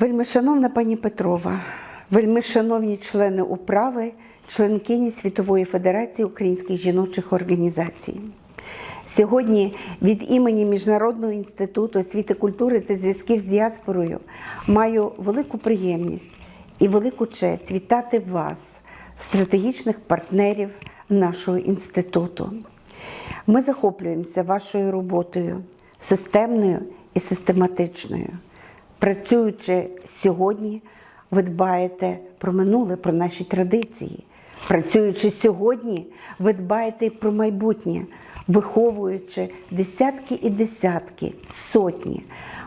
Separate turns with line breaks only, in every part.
Вельми шановна пані Петрова, вельми шановні члени управи, членкині Світової Федерації українських жіночих організацій. Сьогодні від імені Міжнародного інституту освіти культури та зв'язків з діаспорою маю велику приємність і велику честь вітати вас, стратегічних партнерів нашого інституту. Ми захоплюємося вашою роботою системною і систематичною. Працюючи сьогодні, ви дбаєте про минуле, про наші традиції. Працюючи сьогодні, ви дбаєте і про майбутнє, виховуючи десятки і десятки, сотні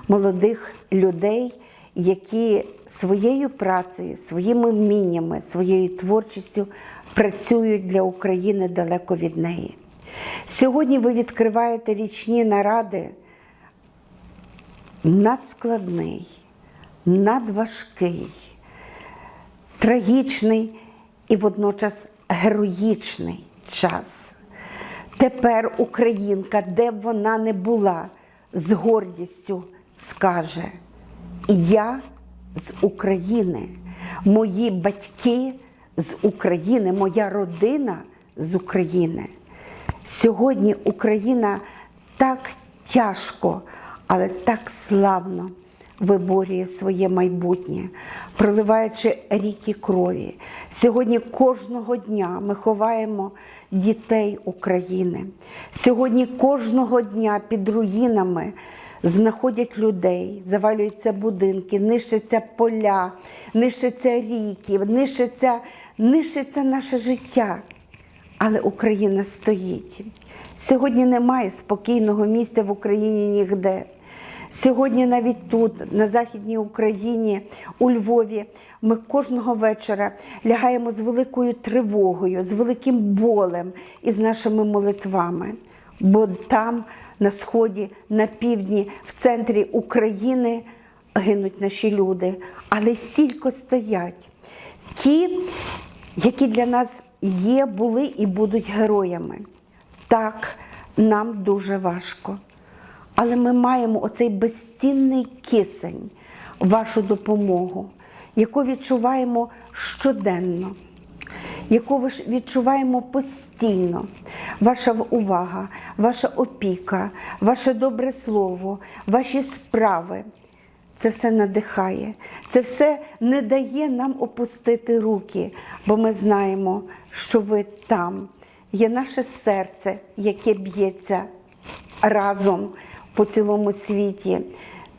молодих людей, які своєю працею, своїми вміннями, своєю творчістю працюють для України далеко від неї. Сьогодні ви відкриваєте річні наради надскладний, надважкий, трагічний і водночас героїчний час. Тепер Українка, де б вона не була, з гордістю скаже: Я з України, мої батьки з України, моя родина з України. Сьогодні Україна так тяжко, але так славно виборює своє майбутнє, проливаючи ріки крові. Сьогодні кожного дня ми ховаємо дітей України. Сьогодні кожного дня під руїнами знаходять людей, завалюються будинки, нищаться поля, нищаться ріки, нищиться, нищиться наше життя. Але Україна стоїть. Сьогодні немає спокійного місця в Україні ніде. Сьогодні навіть тут, на Західній Україні, у Львові, ми кожного вечора лягаємо з великою тривогою, з великим болем і з нашими молитвами. Бо там, на сході, на півдні, в центрі України гинуть наші люди, але стільки стоять. Ті, які для нас є, були і будуть героями. Так, нам дуже важко. Але ми маємо оцей безцінний кисень, вашу допомогу, яку відчуваємо щоденно, яку ви відчуваємо постійно. Ваша увага, ваша опіка, ваше добре слово, ваші справи. Це все надихає, це все не дає нам опустити руки, бо ми знаємо, що ви там. Є наше серце, яке б'ється разом по цілому світі.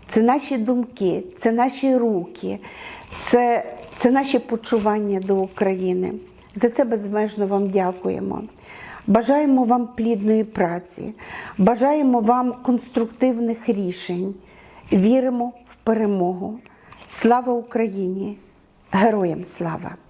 Це наші думки, це наші руки, це, це наші почування до України. За це безмежно вам дякуємо. Бажаємо вам плідної праці, бажаємо вам конструктивних рішень. Віримо в перемогу. Слава Україні! Героям слава!